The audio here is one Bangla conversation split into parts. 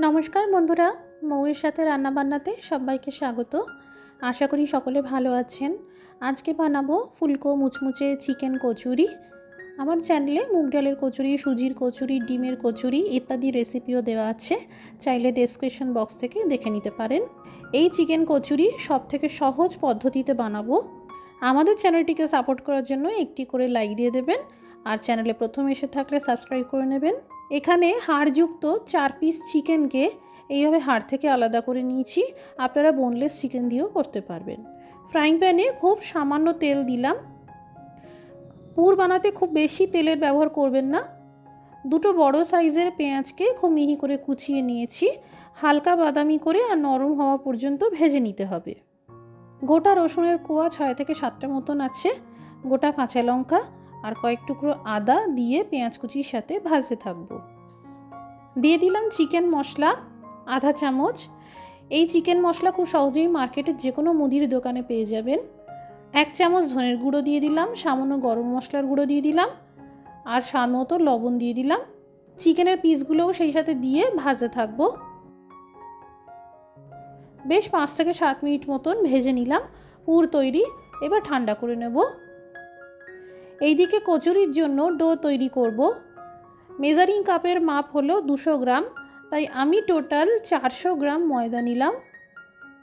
নমস্কার বন্ধুরা মৌয়ের সাথে রান্নাবান্নাতে সবাইকে স্বাগত। আশা করি সকলে ভালো আছেন। আজকে বানাবো ফুলকো মুচমুচে চিকেন কচুরি। আমার চ্যানেলে মুগ ডালের কচুরি, সুজির কচুরি, ডিমের কচুরি ইত্যাদি রেসিপিও দেওয়া আছে। চাইলে ডেসক্রিপশন বক্স থেকে দেখে নিতে পারেন। এই চিকেন কচুরি সব থেকে সহজ পদ্ধতিতে বানাবো। আমাদের চ্যানেলটিকে সাপোর্ট করার জন্য একটি করে লাইক দিয়ে দেবেন। আর চ্যানেলে প্রথম এসে থাকলে সাবস্ক্রাইব করে নেবেন। এখানে হাড়যুক্ত চার পিস চিকেনকে এইভাবে হাড় থেকে আলাদা করে নিয়েছি। আপনারা বোনলেস চিকেন দিয়েও করতে পারবেন। ফ্রাইং প্যানে খুব সামান্য তেল দিলাম। পুর বানাতে খুব বেশি তেলের ব্যবহার করবেন না। দুটো বড় সাইজের পেঁয়াজকে খুব মিহি করে কুচিয়ে নিয়েছি। হালকা বাদামি করে আর নরম হওয়া পর্যন্ত ভেজে নিতে হবে। গোটা রসুনের কোয়া ছয় থেকে সাতটা মতন আছে। গোটা কাঁচা লঙ্কা আর কয়েক টুকরো আদা দিয়ে পেঁয়াজ কুচির সাথে ভাজতে থাকব। দিয়ে দিলাম চিকেন মশলা, আধা চামচ। এই চিকেন মশলা খুব সহজেই মার্কেটের যে কোনো মুদির দোকানে পেয়ে যাবেন। এক চামচ ধনের গুঁড়ো দিয়ে দিলাম, সামান্য গরম মশলার গুঁড়ো দিয়ে দিলাম, আর স্বাদ মতো লবণ দিয়ে দিলাম। চিকেনের পিসগুলোও সেই সাথে দিয়ে ভাজতে থাকব। বেশ পাঁচ থেকে সাত মিনিট মতন ভেজে নিলাম, পুর তৈরি, এবার ঠান্ডা করে নেব। এইদিকে কচুরির জন্য ডো তৈরি করব। মেজারিং কাপের মাপ হলো দুশো গ্রাম, তাই আমি টোটাল চারশো গ্রাম ময়দা নিলাম।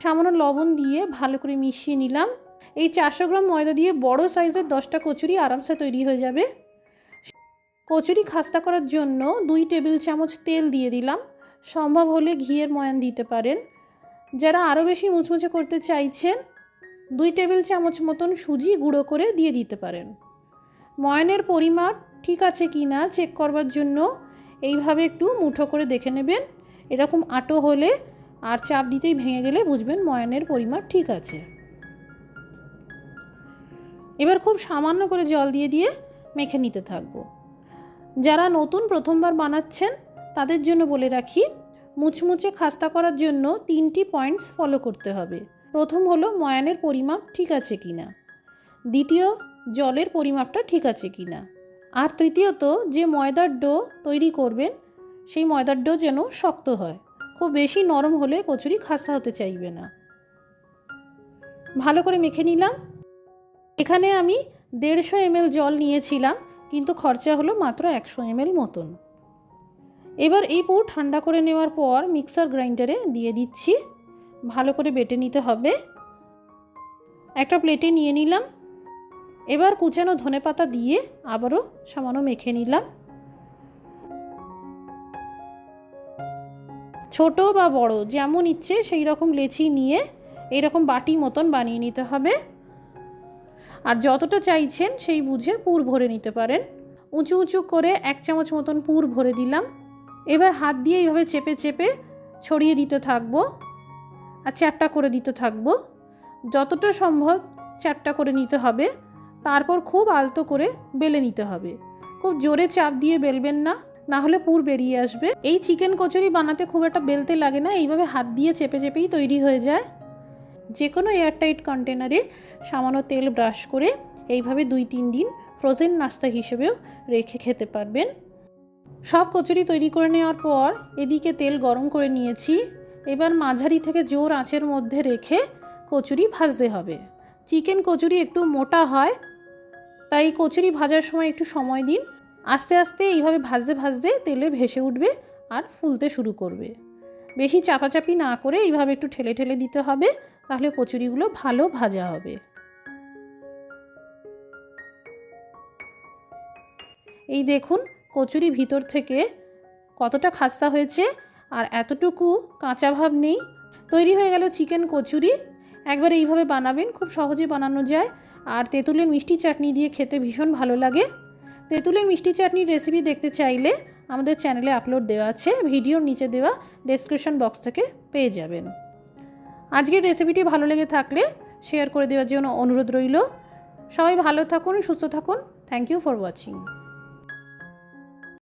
সামান্য লবণ দিয়ে ভালো করে মিশিয়ে নিলাম। এই চারশো গ্রাম ময়দা দিয়ে বড় সাইজের দশটা কচুরি আরামসে তৈরি হয়ে যাবে। কচুরি খাস্তা করার জন্য দুই টেবিল চামচ তেল দিয়ে দিলাম। সম্ভব হলে ঘিয়ের ময়ান দিতে পারেন। যারা আরও বেশি মুচমুচে করতে চাইছেন, দুই টেবিল চামচ মতন সুজি গুঁড়ো করে দিয়ে দিতে পারেন। ময়ানের পরিমাপ ঠিক আছে কি না চেক করবার জন্য এইভাবে একটু মুঠো করে দেখে নেবেন। এরকম আটো হলে আর চাপ দিতেই ভেঙে গেলে বুঝবেন ময়ানের পরিমাপ ঠিক আছে। এবার খুব সামান্য করে জল দিয়ে দিয়ে মেখে নিতে থাকব। যারা নতুন প্রথমবার বানাচ্ছেন তাদের জন্য বলে রাখি, মুচমুচে খাস্তা করার জন্য তিনটি পয়েন্টস ফলো করতে হবে। প্রথম হলো ময়ানের পরিমাপ ঠিক আছে কি না। দ্বিতীয় জলের পরিমাপটা ঠিক আছে কি না। আর তৃতীয়ত, যে ময়দার ডো তৈরি করবেন, সেই ময়দার ডো যেন শক্ত হয়। খুব বেশি নরম হলে কচুরি খাসা হতে চাইবে না। ভালো করে মেখে নিলাম। এখানে আমি দেড়শো এমএল জল নিয়েছিলাম, কিন্তু খরচা হলো মাত্র একশো এমএল মতন। এবার এই পুর ঠান্ডা করে নেওয়ার পর মিক্সার গ্রাইন্ডারে দিয়ে দিচ্ছি। ভালো করে বেটে নিতে হবে। একটা প্লেটে নিয়ে নিলাম। এবার কুচানো ধনে পাতা দিয়ে আবারও সামান্য মেখে নিলাম। ছোট বা বড়, যেমন ইচ্ছে সেই রকম লেচি নিয়ে এইরকম বাটি মতন বানিয়ে নিতে হবে। আর যতটা চাইছেন সেই বুঝে পুর ভরে নিতে পারেন। উঁচু উঁচু করে এক চামচ মতন পুর ভরে দিলাম। এবার হাত দিয়ে এইভাবে চেপে চেপে ছড়িয়ে দিতে থাকব আর চ্যাপটা করে দিতে থাকব। যতটা সম্ভব চ্যাপটা করে নিতে হবে। তারপর খুব আলতো করে বেলে নিতে হবে। খুব জোরে চাপ দিয়ে বেলবেন না না হলে পুর বেরিয়ে আসবে। এই চিকেন কচুরি বানাতে খুব একটা বেলতে লাগে না, এইভাবে হাত দিয়ে চেপে চেপেই তৈরি হয়ে যায়। যে কোনো এয়ারটাইট কন্টেনারে সামান্য তেল ব্রাশ করে এইভাবে দুই তিন দিন ফ্রোজেন নাস্তা হিসেবেও রেখে খেতে পারবেন। সব কচুরি তৈরি করে নেওয়ার পর এদিকে তেল গরম করে নিয়েছি। এবার মাঝারি থেকে জোর আঁচের মধ্যে রেখে কচুরি ভাজতে হবে। চিকেন কচুরি একটু মোটা হয় তাই কচুরি ভাজার সময় একটু সময় দিন। আস্তে আস্তে এইভাবে ভাজতে ভাজতে তেলে ভেসে উঠবে আর ফুলতে শুরু করবে। বেশি চাপাচাপি না করে এইভাবে একটু ঠেলে ঠেলে দিতে হবে, তাহলে কচুরিগুলো ভালো ভাজা হবে। এই দেখুন, কচুরি ভিতর থেকে কতটা খাস্তা হয়েছে আর এতটুকু কাঁচা ভাব নেই। তৈরি হয়ে গেল চিকেন কচুরি। একবার এইভাবে বানাবেন, খুব সহজে বানানো যায়। আর তেঁতুলের মিষ্টি চাটনি দিয়ে খেতে ভীষণ ভালো লাগে। তেঁতুলের মিষ্টি চাটনির রেসিপি দেখতে চাইলে আমাদের চ্যানেলে আপলোড দেওয়া আছে, ভিডিওর নিচে দেওয়া ডেসক্রিপশন বক্স থেকে পেয়ে যাবেন। আজকের রেসিপিটি ভালো লেগে থাকলে শেয়ার করে দেওয়ার জন্য অনুরোধ রইল। সবাই ভালো থাকুন, সুস্থ থাকুন। Thank you for watching